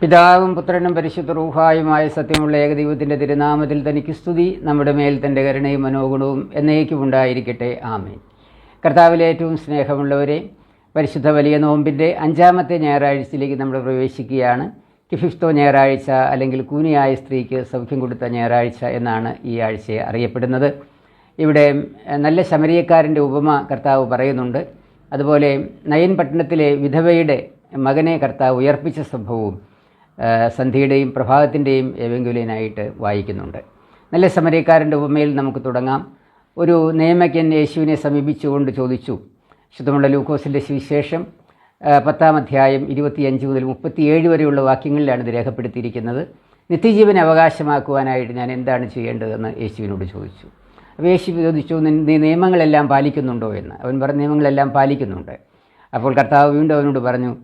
പിതാവും പുത്രനും പരിശുദ്ധ റൂഹായുമായ സത്യമുള്ള ഏകദൈവത്തിന്റെ തിരുനാമത്തിൽ തനിക്ക് സ്തുതി നമ്മുടെ മേൽ തന്റെ കരുണയും മനോഗുണവും എന്നേക്കും ഉണ്ടായിരിക്കട്ടെ. ആമേൻ. കർത്താവിലെ ഏറ്റവും സ്നേഹമുള്ളവരെ പരിശുദ്ധ വലിയ നോമ്പിന്റെ അഞ്ചാമത്തെ ഞായറാഴ്ചയിലേക്ക് നമ്മൾ പ്രവേശിക്കുകയാണ്. കിഫിഫ്തോ ഞായറാഴ്ച അല്ലെങ്കിൽ കൂനിയായ സ്ത്രീക്ക് സൗഖ്യം കൊടുത്ത ഞായറാഴ്ച എന്നാണ് ഈ ആഴ്ചയെ അറിയപ്പെടുന്നത്. ഇവിടെ നല്ല ശമരിയക്കാരന്റെ ഉപമ കർത്താവ് പറയുന്നുണ്ട്. അതുപോലെ നയൻ പട്ടണത്തിലെ വിധവയുടെ മകനെ കർത്താവ് ഉയർപ്പിച്ച സംഭവവും സന്ധ്യയുടെയും പ്രഭാതത്തിന്റെയും ഏവെങ്കുലിനായിട്ട് വായിക്കുന്നുണ്ട്. നല്ല സമരക്കാരന്റെ ഉപമയിൽ നമുക്ക് തുടങ്ങാം. ഒരു നിയമജ്ഞൻ യേശുവിനെ സമീപിച്ചുകൊണ്ട് ചോദിച്ചു ശുദ്ധമുള്ള ലൂക്കോസിന്റെ സുവിശേഷം പത്താം അധ്യായം ഇരുപത്തിയഞ്ച് മുതൽ മുപ്പത്തിയേഴ് വരെയുള്ള വാക്യങ്ങളിലാണ് ഇത് രേഖപ്പെടുത്തിയിരിക്കുന്നത്. നിത്യജീവൻ അവകാശമാക്കുവാനായിട്ട് ഞാൻ എന്താണ് ചെയ്യേണ്ടതെന്ന് യേശുവിനോട് ചോദിച്ചു. അപ്പോൾ യേശു ചോദിച്ചു "നീ- നീ നിയമങ്ങളെല്ലാം പാലിക്കുന്നുണ്ടോ? എന്ന്. അവൻ പറഞ്ഞ നിയമങ്ങളെല്ലാം പാലിക്കുന്നുണ്ട്. അപ്പോൾ കർത്താവ് വീണ്ടും അവനോട് പറഞ്ഞു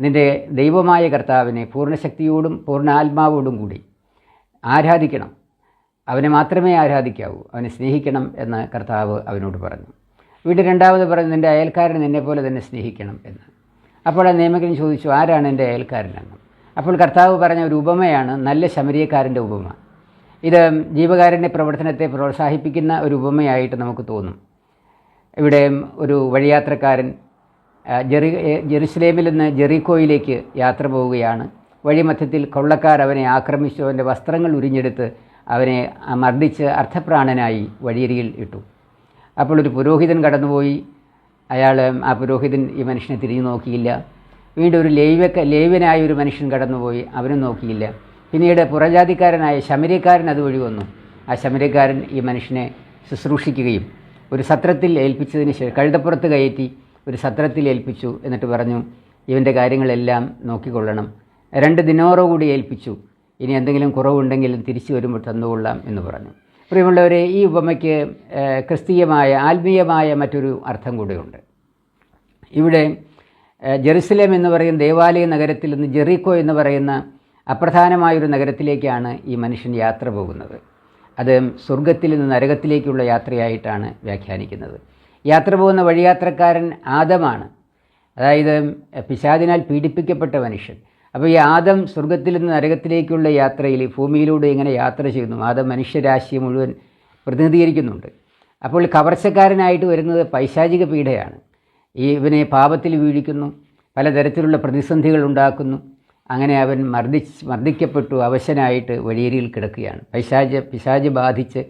നിന്റെ ദൈവമായ കർത്താവിനെ പൂർണശക്തിയോടും പൂർണ ആത്മാവോടും കൂടി ആരാധിക്കണം. അവനെ മാത്രമേ ആരാധിക്കാവൂ. അവനെ സ്നേഹിക്കണം എന്ന് കർത്താവ് അവനോട് പറഞ്ഞു. വീണ്ടും രണ്ടാമത് പറഞ്ഞു നിന്റെ അയൽക്കാരൻ നിന്നെപ്പോലെ തന്നെ സ്നേഹിക്കണം എന്ന്. അപ്പോൾ ആ നിയമകൻ ചോദിച്ചു ആരാണ് എന്റെ അയൽക്കാരനെന്ന്? അപ്പോൾ കർത്താവ് പറഞ്ഞ ഒരു ഉപമയാണ് നല്ല ശമരിയക്കാരന്റെ ഉപമ. ഇത് ജീവകാരന്റെ പ്രവർത്തനത്തെ പ്രോത്സാഹിപ്പിക്കുന്ന ഒരു ഉപമയായിട്ട് നമുക്ക് തോന്നും. ഇവിടെ ഒരു വഴിയാത്രക്കാരൻ ജെറി ജെറുസലേമിൽ നിന്ന് ജെറിക്കോയിലേക്ക് യാത്ര പോവുകയാണ്. വഴിമധ്യത്തിൽ കൊള്ളക്കാർ അവനെ ആക്രമിച്ചു. അവന്റെ വസ്ത്രങ്ങൾ ഉരിഞ്ഞെടുത്ത് അവനെ മർദ്ദിച്ച് അർത്ഥപ്രാണനായി വഴിയരിയിൽ ഇട്ടു. അപ്പോൾ ഒരു പുരോഹിതൻ കടന്നുപോയി. അയാൾ ആ പുരോഹിതൻ ഈ മനുഷ്യനെ തിരിഞ്ഞു നോക്കിയില്ല. വീണ്ടും ഒരു ലൈവക്ക ലൈവനായ ഒരു മനുഷ്യൻ കടന്നുപോയി. അവനും നോക്കിയില്ല. പിന്നീട് പുറജാതിക്കാരനായ ശമരിക്കാരൻ അതുവഴി വന്നു. ആ ശമരിക്കാരൻ ഈ മനുഷ്യനെ ശുശ്രൂഷിക്കുകയും ഒരു സത്രത്തിൽ ഏൽപ്പിച്ചതിന് ശേഷം കഴുതപ്പുറത്ത് കയറ്റി ഒരു സത്രത്തിൽ ഏൽപ്പിച്ചു എന്നിട്ട് പറഞ്ഞു ഇവന്റെ കാര്യങ്ങളെല്ലാം നോക്കിക്കൊള്ളണം. രണ്ട് ദിനോറോ കൂടി ഏൽപ്പിച്ചു. ഇനി എന്തെങ്കിലും കുറവുണ്ടെങ്കിലും തിരിച്ചു വരുമ്പോൾ തന്നുകൊള്ളാം എന്ന് പറഞ്ഞു. പ്രിയമുള്ളവരെ ഈ ഉപമയ്ക്ക് ക്രിസ്തീയമായ ആത്മീയമായ മറ്റൊരു അർത്ഥം കൂടെയുണ്ട്. ഇവിടെ ജെറുസലേം എന്ന് പറയുന്ന ദേവാലയ നഗരത്തിൽ നിന്ന് ജെറിക്കോ എന്ന് പറയുന്ന അപ്രധാനമായൊരു നഗരത്തിലേക്കാണ് ഈ മനുഷ്യൻ യാത്ര പോകുന്നത്. അത് സ്വർഗത്തിൽ നിന്ന് നരകത്തിലേക്കുള്ള യാത്രയായിട്ടാണ് വ്യാഖ്യാനിക്കുന്നത്. യാത്ര പോകുന്ന വഴിയാത്രക്കാരൻ ആദമാണ്. അതായത് പിശാദിനാൽ പീഡിപ്പിക്കപ്പെട്ട മനുഷ്യൻ. അപ്പോൾ ഈ ആദം സ്വർഗത്തിൽ നിന്ന് നരകത്തിലേക്കുള്ള യാത്രയിൽ ഭൂമിയിലൂടെ ഇങ്ങനെ യാത്ര ചെയ്യുന്നു. ആദം മനുഷ്യരാശിയെ മുഴുവൻ പ്രതിനിധീകരിക്കുന്നുണ്ട്. അപ്പോൾ കവർച്ചക്കാരനായിട്ട് വരുന്നത് പൈശാചിക പീഡയാണ്. ഈ ഇവനെ പാപത്തിൽ വീഴിക്കുന്നു പലതരത്തിലുള്ള പ്രതിസന്ധികൾ ഉണ്ടാക്കുന്നു. അങ്ങനെ അവൻ മർദ്ദിച്ച് മർദ്ദിക്കപ്പെട്ടു അവശനായിട്ട് വഴിയരിയിൽ കിടക്കുകയാണ്. പൈശാച പിശാജ് ബാധിച്ച്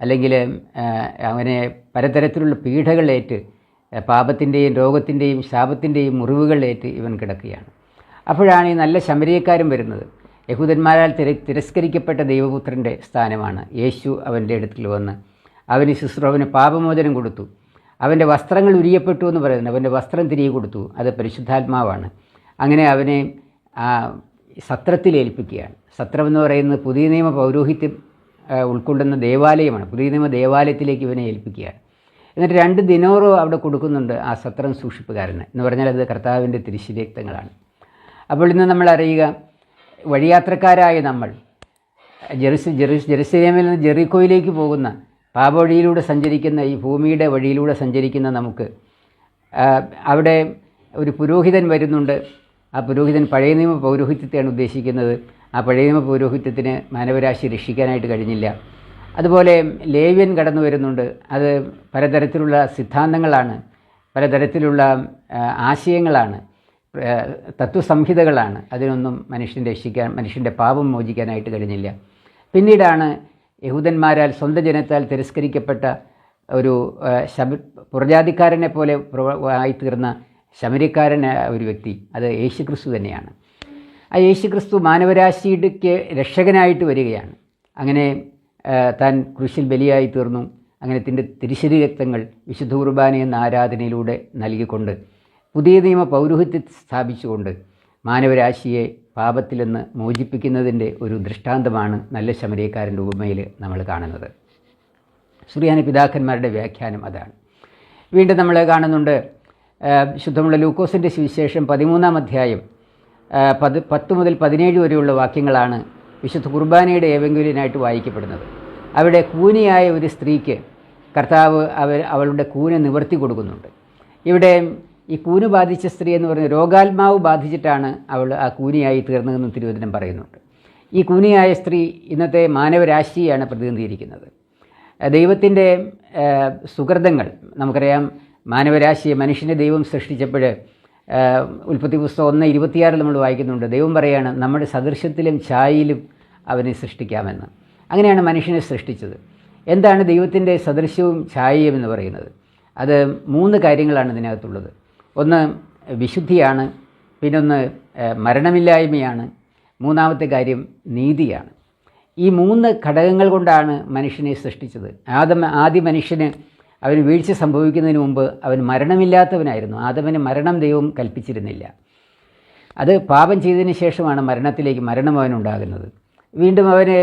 അല്ലെങ്കിൽ അവനെ പലതരത്തിലുള്ള പീഡകളേറ്റ് പാപത്തിന്റെയും രോഗത്തിന്റെയും ശാപത്തിന്റെയും മുറിവുകളേറ്റ് ഇവൻ കിടക്കുകയാണ്. അപ്പോഴാണ് ഈ നല്ല ശമരീയക്കാരൻ വരുന്നത്. യഹൂദന്മാരാൽ തിര തിരസ്കരിക്കപ്പെട്ട ദൈവപുത്രന്റെ സ്ഥാനമാണ് യേശു അവന്റെ അടുത്തിൽ വന്ന്. അവന് ശുശ്രൂവന് പാപമോചനം കൊടുത്തു. അവന്റെ വസ്ത്രങ്ങൾ ഉരിയപ്പെട്ടു എന്ന് പറയുന്നത് അവന്റെ വസ്ത്രം തിരികെ കൊടുത്തു. അത് പരിശുദ്ധാത്മാവാണ്. അങ്ങനെ അവനെ സത്രത്തിൽ ഏൽപ്പിക്കുകയാണ്. സത്രം എന്ന് പറയുന്നത് പുതിയ നിയമ പൗരോഹിത്യം ഉൾക്കൊള്ളുന്ന ദേവാലയമാണ്. പുതിയ നിയമ ദേവാലയത്തിലേക്ക് ഇവനെ ഏൽപ്പിക്കുകയാണ്. എന്നിട്ട് രണ്ട് ദിനോറോ അവിടെ കൊടുക്കുന്നുണ്ട് ആ സത്രം സൂക്ഷിപ്പുകാരന് എന്ന് പറഞ്ഞാൽ അത് കർത്താവിന്റെ തിരിശിരക്തങ്ങളാണ് അപ്പോൾ ഇന്ന് നമ്മൾ അറിയുക വഴിയാത്രക്കാരായ നമ്മൾ ജെറുസ് ജെറുസ് ജെറുസലേമിൽ നിന്ന് ജെറിക്കോയിലേക്ക് പോകുന്ന പാപവഴിയിലൂടെ സഞ്ചരിക്കുന്ന ഈ ഭൂമിയുടെ വഴിയിലൂടെ സഞ്ചരിക്കുന്ന നമുക്ക് അവിടെ ഒരു പുരോഹിതൻ വരുന്നുണ്ട്. ആ പുരോഹിതൻ പഴയ നിയമ പൗരോഹിത്യത്തെയാണ് ഉദ്ദേശിക്കുന്നത്. ആ പഴയ പൗരോഹിത്യത്തിന് മാനവരാശി രക്ഷിക്കാനായിട്ട് കഴിഞ്ഞില്ല. അതുപോലെ ലേവ്യൻ കടന്നു വരുന്നുണ്ട്. അത് പലതരത്തിലുള്ള സിദ്ധാന്തങ്ങളാണ് പലതരത്തിലുള്ള ആശയങ്ങളാണ് തത്വസംഹിതകളാണ് അതിനൊന്നും മനുഷ്യൻ രക്ഷിക്കാൻ മനുഷ്യന്റെ പാപം മോചിക്കാനായിട്ട് കഴിഞ്ഞില്ല. പിന്നീടാണ് യഹൂദന്മാരാൽ സ്വന്തം ജനത്താൽ തിരസ്കരിക്കപ്പെട്ട ഒരു ശബ പുറജാതിക്കാരനെ പോലെ ആയിത്തീർന്ന ശബരിക്കാരൻ ഒരു വ്യക്തി. അത് യേശുക്രിസ്തു തന്നെയാണ്. ആ യേശുക്രിസ്തു മാനവരാശിക്ക് രക്ഷകനായിട്ട് വരികയാണ്. അങ്ങനെ താൻ ക്രൂശിൽ ബലിയായി തീർന്നു അങ്ങനെ തിന്റെ തിരിശരി രക്തങ്ങൾ വിശുദ്ധ കുർബാന എന്ന ആരാധനയിലൂടെ നൽകിക്കൊണ്ട് പുതിയ നിയമ പൗരോഹിത്യം സ്ഥാപിച്ചുകൊണ്ട് മാനവരാശിയെ പാപത്തിൽ നിന്ന് മോചിപ്പിക്കുന്നതിന്റെ ഒരു ദൃഷ്ടാന്തമാണ് നല്ല ശമരീയക്കാരന്റെ ഉപമയിൽ നമ്മൾ കാണുന്നത്. സുറിയാനി പിതാക്കന്മാരുടെ വ്യാഖ്യാനം അതാണ്. വീണ്ടും നമ്മൾ കാണുന്നുണ്ട് ശുദ്ധമുള്ള ലൂക്കോസിന്റെ സുവിശേഷം പതിമൂന്നാം അധ്യായം പത് പത്ത് മുതൽ പതിനേഴ് വരെയുള്ള വാക്യങ്ങളാണ് വിശുദ്ധ കുർബാനയുടെ ഏവെങ്കിലിനായിട്ട് വായിക്കപ്പെടുന്നത്. അവിടെ കൂനിയായ ഒരു സ്ത്രീക്ക് കർത്താവ് അവർ അവളുടെ കൂനെ നിവർത്തി കൊടുക്കുന്നുണ്ട്. ഇവിടെ ഈ കൂന് ബാധിച്ച സ്ത്രീ എന്ന് പറഞ്ഞ രോഗാത്മാവ് ബാധിച്ചിട്ടാണ് അവൾ ആ കൂനിയായി തീർന്നതെന്ന് തിരുവചനം പറയുന്നുണ്ട്. ഈ കൂനിയായ സ്ത്രീ ഇന്നത്തെ മാനവരാശിയാണ് പ്രതിനിധീകരിക്കുന്നത്. ദൈവത്തിന്റെ സുഹൃതങ്ങൾ നമുക്കറിയാം മാനവരാശിയെ മനുഷ്യനെ ദൈവം സൃഷ്ടിച്ചപ്പോൾ ഉൽപ്പത്തി പുസ്തകം ഒന്ന് ഇരുപത്തിയാറിൽ നമ്മൾ വായിക്കുന്നുണ്ട്. ദൈവം പറയാണ് നമ്മുടെ സദൃശ്യത്തിലും ഛായയിലും അവനെ സൃഷ്ടിക്കാമെന്ന്. അങ്ങനെയാണ് മനുഷ്യനെ സൃഷ്ടിച്ചത്. എന്താണ് ദൈവത്തിന്റെ സദൃശ്യവും ഛായയും എന്ന് പറയുന്നത്? അത് മൂന്ന് കാര്യങ്ങളാണ് ഇതിനകത്തുള്ളത്. ഒന്ന് വിശുദ്ധിയാണ്. പിന്നൊന്ന് മരണമില്ലായ്മയാണ്. മൂന്നാമത്തെ കാര്യം നീതിയാണ്. ഈ മൂന്ന് ഘടകങ്ങൾ കൊണ്ടാണ് മനുഷ്യനെ സൃഷ്ടിച്ചത്. ആദ്യം ആദ്യ മനുഷ്യന് അവന് വീഴ്ച സംഭവിക്കുന്നതിന് മുമ്പ് അവൻ മരണമില്ലാത്തവനായിരുന്നു. ആദമന് മരണം ദൈവം കൽപ്പിച്ചിരുന്നില്ല. അത് പാപം ചെയ്തതിന് ശേഷമാണ് മരണത്തിലേക്ക് മരണം അവനുണ്ടാകുന്നത് വീണ്ടും അവന്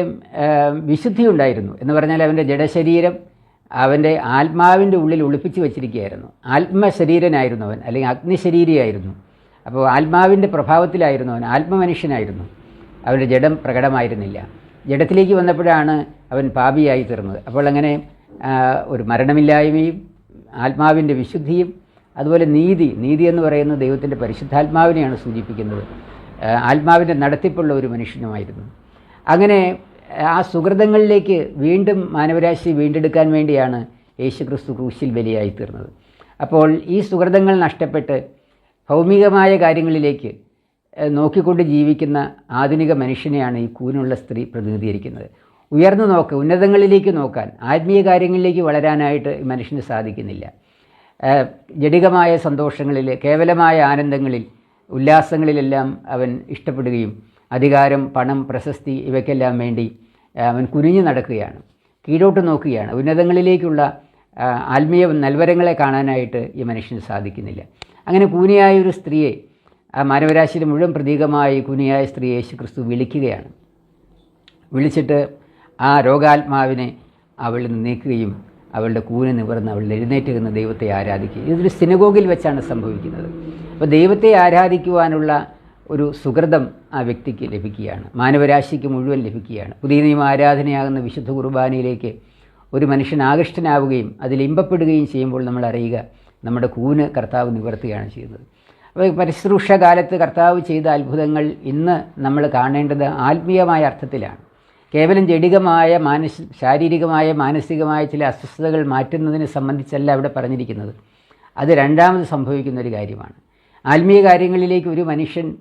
വിശുദ്ധി ഉണ്ടായിരുന്നു എന്ന് പറഞ്ഞാൽ അവന്റെ ജഡശരീരം അവന്റെ ആത്മാവിന്റെ ഉള്ളിൽ ഒളിപ്പിച്ച് വെച്ചിരിക്കുകയായിരുന്നു. ആത്മശരീരനായിരുന്നു അവൻ അല്ലെങ്കിൽ അഗ്നിശരീരിയായിരുന്നു. അപ്പോൾ ആത്മാവിന്റെ പ്രഭാവത്തിലായിരുന്നു അവൻ ആത്മമനുഷ്യനായിരുന്നു. അവന്റെ ജഡം പ്രകടമായിരുന്നില്ല. ജഡത്തിലേക്ക് വന്നപ്പോഴാണ് അവൻ പാപിയായി തീർന്നത്. അപ്പോൾ അങ്ങനെ ഒരു മരണമില്ലായ്മയും ആത്മാവിന്റെ വിശുദ്ധിയും അതുപോലെ നീതി നീതി എന്ന് പറയുന്നത് ദൈവത്തിന്റെ പരിശുദ്ധാത്മാവിനെയാണ് സൂചിപ്പിക്കുന്നത്. ആത്മാവിന്റെ നടത്തിപ്പുള്ള ഒരു മനുഷ്യനുമായിരുന്നു. അങ്ങനെ ആ സുഹൃതങ്ങളിലേക്ക് വീണ്ടും മാനവരാശി വീണ്ടെടുക്കാൻ വേണ്ടിയാണ് യേശുക്രിസ്തു ക്രൂശിൽ ബലിയായി തീർന്നത് അപ്പോൾ ഈ സുഹൃതങ്ങൾ നഷ്ടപ്പെട്ട് ഭൗമികമായ കാര്യങ്ങളിലേക്ക് നോക്കിക്കൊണ്ട് ജീവിക്കുന്ന ആധുനിക മനുഷ്യനെയാണ് ഈ കൂനുള്ള സ്ത്രീ പ്രതിനിധീകരിക്കുന്നത്. ഉയർന്നു നോക്ക് ഉന്നതങ്ങളിലേക്ക് നോക്കാൻ ആത്മീയ കാര്യങ്ങളിലേക്ക് വളരാനായിട്ട് മനുഷ്യന് സാധിക്കുന്നില്ല. ജടികമായ സന്തോഷങ്ങളിൽ കേവലമായ ആനന്ദങ്ങളിൽ ഉല്ലാസങ്ങളിലെല്ലാം അവൻ ഇഷ്ടപ്പെടുകയും അധികാരം പണം പ്രശസ്തി ഇവയ്ക്കെല്ലാം വേണ്ടി അവൻ കുനിഞ്ഞു നടക്കുകയാണ് കീഴോട്ട് നോക്കുകയാണ്. ഉന്നതങ്ങളിലേക്കുള്ള ആത്മീയ നൽവരങ്ങളെ കാണാനായിട്ട് ഈ മനുഷ്യന് സാധിക്കുന്നില്ല. അങ്ങനെ കൂനിയായ ഒരു സ്ത്രീയെ ആ മാനവരാശിയിൽ മുഴുവൻ പ്രതീകമായി കുനിയായ സ്ത്രീ യേശു ക്രിസ്തു വിളിക്കുകയാണ്. വിളിച്ചിട്ട് ആ രോഗാത്മാവിനെ അവളിൽ നിന്ന് നീക്കുകയും അവളുടെ കൂന് നിവർന്ന് അവൾ എഴുന്നേറ്റ് നിന്ന് ദൈവത്തെ ആരാധിക്കുകയും ഇതൊരു സിനഗോഗിൽ വെച്ചാണ് സംഭവിക്കുന്നത്. അപ്പോൾ ദൈവത്തെ ആരാധിക്കുവാനുള്ള ഒരു സുഹൃതം ആ വ്യക്തിക്ക് ലഭിക്കുകയാണ്. മാനവരാശിക്ക് മുഴുവൻ ലഭിക്കുകയാണ്. പുതിയ നിയമ ആരാധനയാകുന്ന വിശുദ്ധ കുർബാനയിലേക്ക് ഒരു മനുഷ്യൻ ആകൃഷ്ടനാവുകയും അതിൽ ഇമ്പപ്പെടുകയും ചെയ്യുമ്പോൾ നമ്മൾ അറിയുക നമ്മുടെ കൂന് കർത്താവ് നിവർത്തുകയാണ് ചെയ്യുന്നത്. അപ്പോൾ പരിശ്രൂഷ കാലത്ത് കർത്താവ് ചെയ്ത അത്ഭുതങ്ങൾ ഇന്ന് നമ്മൾ കാണേണ്ടത് ആത്മീയമായ അർത്ഥത്തിലാണ്. കേവലം ജടികമായ മാനസ ശാരീരികമായ മാനസികമായ ചില അസ്വസ്ഥതകൾ മാറ്റുന്നതിനെ സംബന്ധിച്ചല്ല അവിടെ പറഞ്ഞിരിക്കുന്നത്. അത് രണ്ടാമത് സംഭവിക്കുന്ന ഒരു കാര്യമാണ്. ആത്മീയ കാര്യങ്ങളിലേക്ക് ഒരു മനുഷ്യൻ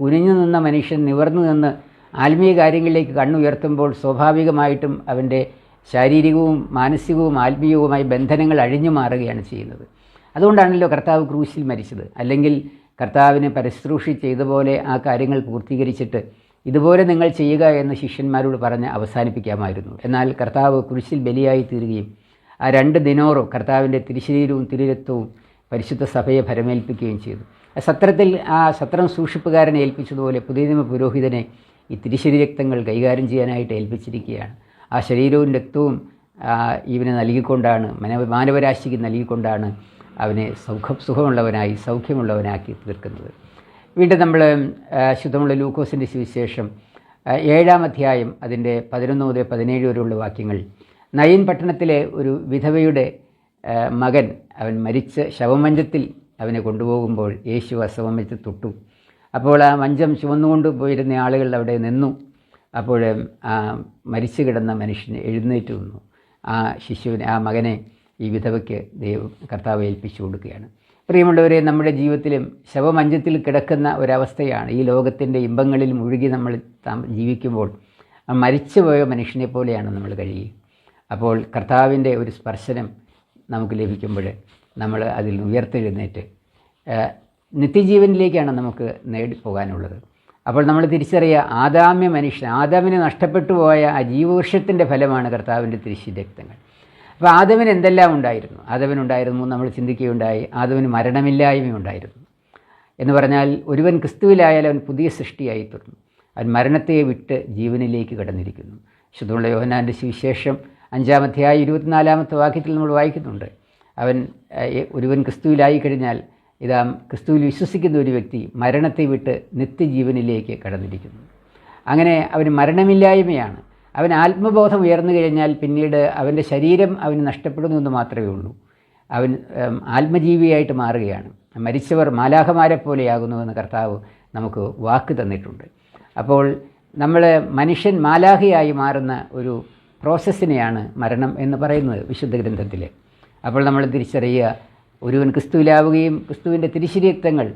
കുനിഞ്ഞു നിന്ന മനുഷ്യൻ നിവർന്നു നിന്ന് ആത്മീയ കാര്യങ്ങളിലേക്ക് കണ്ണുയർത്തുമ്പോൾ സ്വാഭാവികമായിട്ടും അവന്റെ ശാരീരികവും മാനസികവും ആത്മീയവുമായ ബന്ധനങ്ങൾ അഴിഞ്ഞു മാറുകയാണ് ചെയ്യുന്നത്. അതുകൊണ്ടാണല്ലോ കർത്താവ് ക്രൂശിൽ മരിച്ചത്. അല്ലെങ്കിൽ കർത്താവിനെ പരിശ്രൂഷി ചെയ്ത പോലെ ആ കാര്യങ്ങൾ പൂർത്തീകരിച്ചിട്ട് ഇതുപോലെ നിങ്ങൾ ചെയ്യുക എന്ന് ശിഷ്യന്മാരോട് പറഞ്ഞ് അവസാനിപ്പിക്കാമായിരുന്നു. എന്നാൽ കർത്താവ് കുരിശിൽ ബലിയായി തീരുകയും ആ രണ്ട് ദിനോറും കർത്താവിന്റെ തിരുശരീരവും തിരുരത്വവും പരിശുദ്ധ സഭയെ ഭരമേൽപ്പിക്കുകയും ചെയ്തു. സത്രത്തിൽ ആ സത്രം സൂക്ഷിപ്പുകാരനെ ഏൽപ്പിച്ചതുപോലെ പുതിയ നിയമ പുരോഹിതനെ ഈ തിരുശരീര രക്തങ്ങൾ കൈകാര്യം ചെയ്യാനായിട്ട് ഏൽപ്പിച്ചിരിക്കുകയാണ്. ആ ശരീരവും രക്തവും ഇവന് നൽകിക്കൊണ്ടാണ് മനവ മാനവരാശിക്ക് നൽകിക്കൊണ്ടാണ് അവനെ സുഖം സുഖമുള്ളവനായി സൗഖ്യമുള്ളവനാക്കി തീർക്കുന്നത്. വീണ്ടും നമ്മൾ ശുദ്ധമുള്ള ലൂക്കോസിന്റെ സുവിശേഷം ഏഴാം അധ്യായം അതിന്റെ പതിനൊന്ന് മുതൽ പതിനേഴ് വരെയുള്ള വാക്യങ്ങൾ. നയൻ പട്ടണത്തിലെ ഒരു വിധവയുടെ മകൻ അവൻ മരിച്ച് ശവമഞ്ചത്തിൽ അവനെ കൊണ്ടുപോകുമ്പോൾ യേശു ശവമഞ്ചത്തിൽ തൊട്ടു. അപ്പോൾ ആ മഞ്ചം ചുവന്നുകൊണ്ട് പോയിരുന്ന ആളുകൾ അവിടെ നിന്നു. അപ്പോൾ ആ മരിച്ചു കിടന്ന മനുഷ്യന് എഴുന്നേറ്റ് വന്നു ആ ശിശുവിനെ ആ മകനെ ഈ വിധവയ്ക്ക് ദൈവം കർത്താവ് ഏൽപ്പിച്ചു കൊടുക്കുകയാണ്. പ്രിയമുള്ളവരെ നമ്മുടെ ജീവിതത്തിലും ശവമഞ്ചത്തിൽ കിടക്കുന്ന ഒരവസ്ഥയാണ് ഈ ലോകത്തിന്റെ ഇമ്പങ്ങളിൽ മുഴുകി നമ്മൾ ജീവിക്കുമ്പോൾ. മരിച്ചുപോയ മനുഷ്യനെ പോലെയാണ് നമ്മൾ കഴിയുക. അപ്പോൾ കർത്താവിന്റെ ഒരു സ്പർശനം നമുക്ക് ലഭിക്കുമ്പോൾ നമ്മൾ അതിൽ ഉയർത്തെഴുന്നേറ്റ് നിത്യജീവനിലേക്കാണ് നമുക്ക് നേടി പോകാനുള്ളത്. അപ്പോൾ നമ്മൾ തിരിച്ചറിയുക ആദാമ്യ മനുഷ്യൻ ആദാമിനെ നഷ്ടപ്പെട്ടു പോയ ആ ജീവവൃക്ഷത്തിന്റെ ഫലമാണ് കർത്താവിന്റെ തിരിശിരക്തങ്ങൾ അപ്പോൾ ആദവന് എന്തെല്ലാം ഉണ്ടായിരുന്നു? ആദവനുണ്ടായിരുന്നു നമ്മൾ ചിന്തിക്കുകയുണ്ടായി. ആദവന് മരണമില്ലായ്മയുണ്ടായിരുന്നു എന്ന് പറഞ്ഞാൽ ഒരുവൻ ക്രിസ്തുവിലായാൽ അവൻ പുതിയ സൃഷ്ടിയായി തീർന്നു. അവൻ മരണത്തെ വിട്ട് ജീവനിലേക്ക് കടന്നിരിക്കുന്നു. ശുദ്ധമുള്ള യോഹനാന്റെ സുവിശേഷം അഞ്ചാമധ്യായ ഇരുപത്തിനാലാമത്തെ വാക്യത്തിൽ നമ്മൾ വായിക്കുന്നുണ്ട്. അവൻ ഒരുവൻ ക്രിസ്തുവിലായി കഴിഞ്ഞാൽ ഇതാ ക്രിസ്തുവിൽ വിശ്വസിക്കുന്ന ഒരു വ്യക്തി മരണത്തെ വിട്ട് നിത്യജീവനിലേക്ക് കടന്നിരിക്കുന്നു. അങ്ങനെ അവന് മരണമില്ലായ്മയാണ്. അവൻ ആത്മബോധം ഉയർന്നു കഴിഞ്ഞാൽ പിന്നീട് അവന്റെ ശരീരം അവന് നഷ്ടപ്പെടുന്നു എന്ന് മാത്രമേ ഉള്ളൂ. അവൻ ആത്മജീവിയായിട്ട് മാറുകയാണ്. മരിച്ചവർ മാലാഹമാരെ പോലെയാകുന്നുവെന്ന് കർത്താവ് നമുക്ക് വാക്ക് തന്നിട്ടുണ്ട്. അപ്പോൾ നമ്മൾ മനുഷ്യൻ മാലാഹയായി മാറുന്ന ഒരു പ്രോസസ്സിനെയാണ് മരണം എന്ന് പറയുന്നത് വിശുദ്ധ ഗ്രന്ഥത്തിൽ അപ്പോൾ നമ്മൾ തിരിച്ചറിയുക ഒരുവൻ ക്രിസ്തുവിലാവുകയും ക്രിസ്തുവിന്റെ തിരിശരീരക്തങ്ങൾ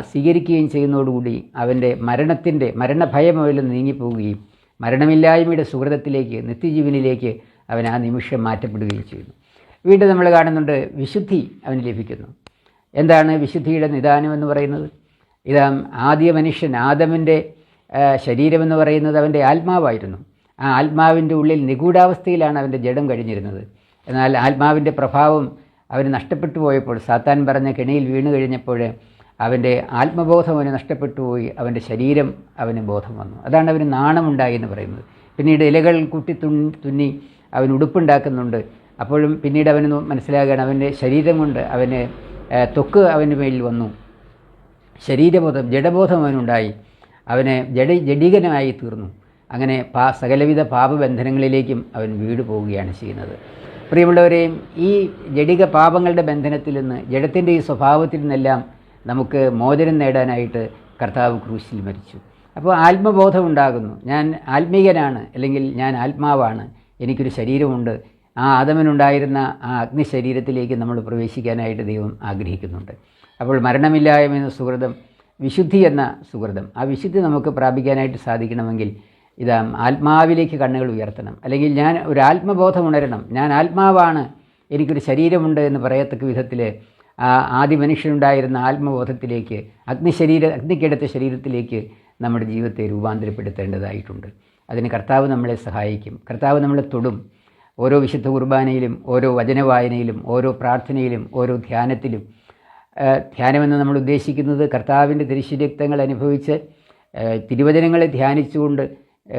സ്വീകരിക്കുകയും ചെയ്യുന്നതോടുകൂടി അവന്റെ മരണത്തിന്റെ മരണഭയം അവരിൽ നീങ്ങിപ്പോവുകയും മരണമില്ലായ്മയുടെ സുഹൃതത്തിലേക്ക് നിത്യജീവനിലേക്ക് അവൻ ആ നിമിഷം മാറ്റപ്പെടുകയും ചെയ്യുന്നു. വീണ്ടും നമ്മൾ കാണുന്നുണ്ട് വിശുദ്ധി അവന് ലഭിക്കുന്നു. എന്താണ് വിശുദ്ധിയുടെ നിദാനം എന്ന് പറയുന്നത്? ഇതാ ആദ്യ മനുഷ്യൻ ആദമിന്റെ ശരീരമെന്ന് പറയുന്നത് അവന്റെ ആത്മാവായിരുന്നു. ആ ആത്മാവിന്റെ ഉള്ളിൽ നിഗൂഢാവസ്ഥയിലാണ് അവന്റെ ജഡം കഴിഞ്ഞിരുന്നത്. എന്നാൽ ആത്മാവിന്റെ പ്രഭാവം അവന് നഷ്ടപ്പെട്ടു പോയപ്പോൾ സാത്താൻ പറഞ്ഞ കെണിയിൽ വീണു കഴിഞ്ഞപ്പോൾ അവന്റെ ആത്മബോധം അവന് നഷ്ടപ്പെട്ടു പോയി അവന്റെ ശരീരം അവന് ബോധം വന്നു. അതാണ് അവന് നാണമുണ്ടായി എന്ന് പറയുന്നത്. പിന്നീട് ഇലകൾ കൂട്ടി തുന്നി അവൻ ഉടുപ്പുണ്ടാക്കുന്നുണ്ട്. അപ്പോഴും പിന്നീട് അവന് മനസ്സിലാകുകയാണ് അവന്റെ ശരീരം കൊണ്ട് അവന് തൊക്ക് അവന് മേലിൽ വന്നു. ശരീരബോധം ജഡബോധം അവനുണ്ടായി. അവന് ജഡ ജഡികനായി തീർന്നു. അങ്ങനെ പാ സകലവിധ പാപബന്ധനങ്ങളിലേക്കും അവൻ വീട് പോവുകയാണ് ചെയ്യുന്നത്. പ്രിയമുള്ളവരെയും ഈ ജഡിക പാപങ്ങളുടെ ബന്ധനത്തിൽ നിന്ന് ജഡത്തിന്റെ ഈ സ്വഭാവത്തിൽ നിന്നെല്ലാം നമുക്ക് മോചനം നേടാനായിട്ട് കർത്താവ് ക്രൂശിൽ മരിച്ചു. അപ്പോൾ ആത്മബോധം ഉണ്ടാകുന്നു. ഞാൻ ആത്മീകനാണ് അല്ലെങ്കിൽ ഞാൻ ആത്മാവാണ്. എനിക്കൊരു ശരീരമുണ്ട്. ആ ആദമനുണ്ടായിരുന്ന ആ അഗ്നി ശരീരത്തിലേക്ക് നമ്മൾ പ്രവേശിക്കാനായിട്ട് ദൈവം ആഗ്രഹിക്കുന്നുണ്ട്. അപ്പോൾ മരണമില്ലായ്മ എന്ന സുഹൃതം വിശുദ്ധി എന്ന സുഹൃതം ആ വിശുദ്ധി നമുക്ക് പ്രാപിക്കാനായിട്ട് സാധിക്കണമെങ്കിൽ ഇതാ ആത്മാവിലേക്ക് കണ്ണുകൾ ഉയർത്തണം. അല്ലെങ്കിൽ ഞാൻ ഒരു ആത്മബോധം ഉണരണം. ഞാൻ ആത്മാവാണ്. എനിക്കൊരു ശരീരമുണ്ട് എന്ന് പറയത്തക്ക വിധത്തിൽ ആ ആദ്യ മനുഷ്യനുണ്ടായിരുന്ന ആത്മബോധത്തിലേക്ക് അഗ്നിശരീര അഗ്നിക്കെടുത്ത ശരീരത്തിലേക്ക് നമ്മുടെ ജീവിതത്തെ രൂപാന്തരപ്പെടുത്തേണ്ടതായിട്ടുണ്ട്. അതിന് കർത്താവ് നമ്മളെ സഹായിക്കും. കർത്താവ് നമ്മളെ തൊടും. ഓരോ വിശുദ്ധ കുർബാനയിലും ഓരോ വചനവായനയിലും ഓരോ പ്രാർത്ഥനയിലും ഓരോ ധ്യാനത്തിലും. ധ്യാനമെന്ന് നമ്മൾ ഉദ്ദേശിക്കുന്നത് കർത്താവിന്റെ ദൃശ്യരക്തങ്ങൾ അനുഭവിച്ച് തിരുവചനങ്ങളെ ധ്യാനിച്ചുകൊണ്ട്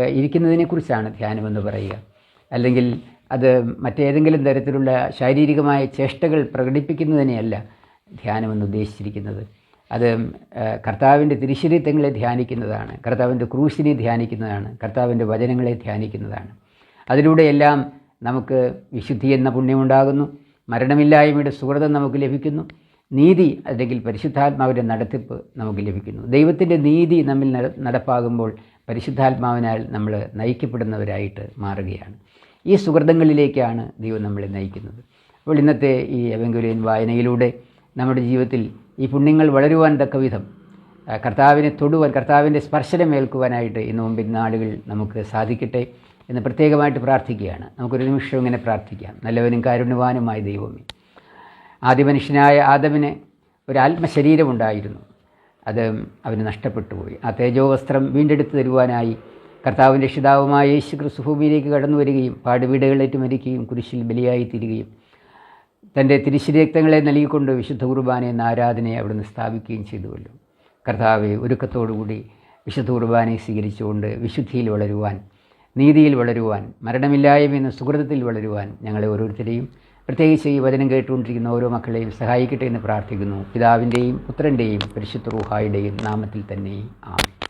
ഇരിക്കുന്നതിനെക്കുറിച്ചാണ് ധ്യാനമെന്ന് പറയുക. അല്ലെങ്കിൽ അത് മറ്റേതെങ്കിലും തരത്തിലുള്ള ശാരീരികമായ ചേഷ്ടകൾ പ്രകടിപ്പിക്കുന്നതിനെയല്ല ധ്യാനമെന്ന് ഉദ്ദേശിച്ചിരിക്കുന്നത്. അത് കർത്താവിന്റെ തിരുശരീരത്വങ്ങളെ ധ്യാനിക്കുന്നതാണ് കർത്താവിന്റെ ക്രൂശിനെ ധ്യാനിക്കുന്നതാണ് കർത്താവിന്റെ വചനങ്ങളെ ധ്യാനിക്കുന്നതാണ്. അതിലൂടെയെല്ലാം നമുക്ക് വിശുദ്ധി എന്ന പുണ്യമുണ്ടാകുന്നു മരണമില്ലായ്മയുടെ സുഹൃതം നമുക്ക് ലഭിക്കുന്നു നീതി അല്ലെങ്കിൽ പരിശുദ്ധാത്മാവിന്റെ നടത്തിപ്പ് നമുക്ക് ലഭിക്കുന്നു. ദൈവത്തിന്റെ നീതി നമ്മിൽ നട- നടപ്പാകുമ്പോൾ പരിശുദ്ധാത്മാവിനാൽ നമ്മൾ നയിക്കപ്പെടുന്നവരായിട്ട് മാറുകയാണ്. ഈ സുഹൃതങ്ങളിലേക്കാണ് ദൈവം നമ്മളെ നയിക്കുന്നത്. അപ്പോൾ ഇന്നത്തെ ഈ എവങ്കുലിയൻ വായനയിലൂടെ നമ്മുടെ ജീവിതത്തിൽ ഈ പുണ്യങ്ങൾ വളരുവാൻ തക്ക വിധം കർത്താവിനെ തൊടുവാൻ കർത്താവിന്റെ സ്പർശനം ഏൽക്കുവാനായിട്ട് ഇന്ന് മുമ്പിൽ നാളുകൾ നമുക്ക് സാധിക്കട്ടെ എന്ന് പ്രത്യേകമായിട്ട് പ്രാർത്ഥിക്കുകയാണ്. നമുക്കൊരു നിമിഷം ഇങ്ങനെ പ്രാർത്ഥിക്കാം. നല്ലവനും കാരുണ്യവാനുമായ ദൈവമേ ആദ്യ മനുഷ്യനായ ആദമിന് ഒരു ആത്മശരീരമുണ്ടായിരുന്നു. അത് അവന് നഷ്ടപ്പെട്ടു പോയി. ആ തേജോവസ്ത്രം വീണ്ടെടുത്ത് തരുവാനായി കർത്താവിന്റെ രക്ഷിതാവുമായ യേശു ക്രിസ്തു ഭൂമിയിലേക്ക് കടന്നു വരികയും പാടുവീടുകളേറ്റ് മരിക്കുകയും കുരിശിൽ ബലിയായി തീരുകയും തന്റെ തിരിശുരക്തങ്ങളെ നൽകിക്കൊണ്ട് വിശുദ്ധ കുർബാന എന്ന ആരാധനയെ അവിടുന്ന് സ്ഥാപിക്കുകയും ചെയ്തുവല്ലോ. കർത്താവെ ഒരുക്കത്തോടുകൂടി വിശുദ്ധ കുർബാനയെ സ്വീകരിച്ചുകൊണ്ട് വിശുദ്ധിയിൽ വളരുവാൻ നീതിയിൽ വളരുവാൻ മരണമില്ലായ്മ എന്ന സുഹൃതത്തിൽ വളരുവാൻ ഞങ്ങളെ ഓരോരുത്തരെയും പ്രത്യേകിച്ച് ഈ വചനം കേട്ടുകൊണ്ടിരിക്കുന്ന ഓരോ മക്കളെയും സഹായിക്കട്ടെ എന്ന് പ്രാർത്ഥിക്കുന്നു. പിതാവിന്റെയും പുത്രന്റെയും പരിശുദ്ധ റൂഹായുടെയും നാമത്തിൽ തന്നെ ആമേൻ.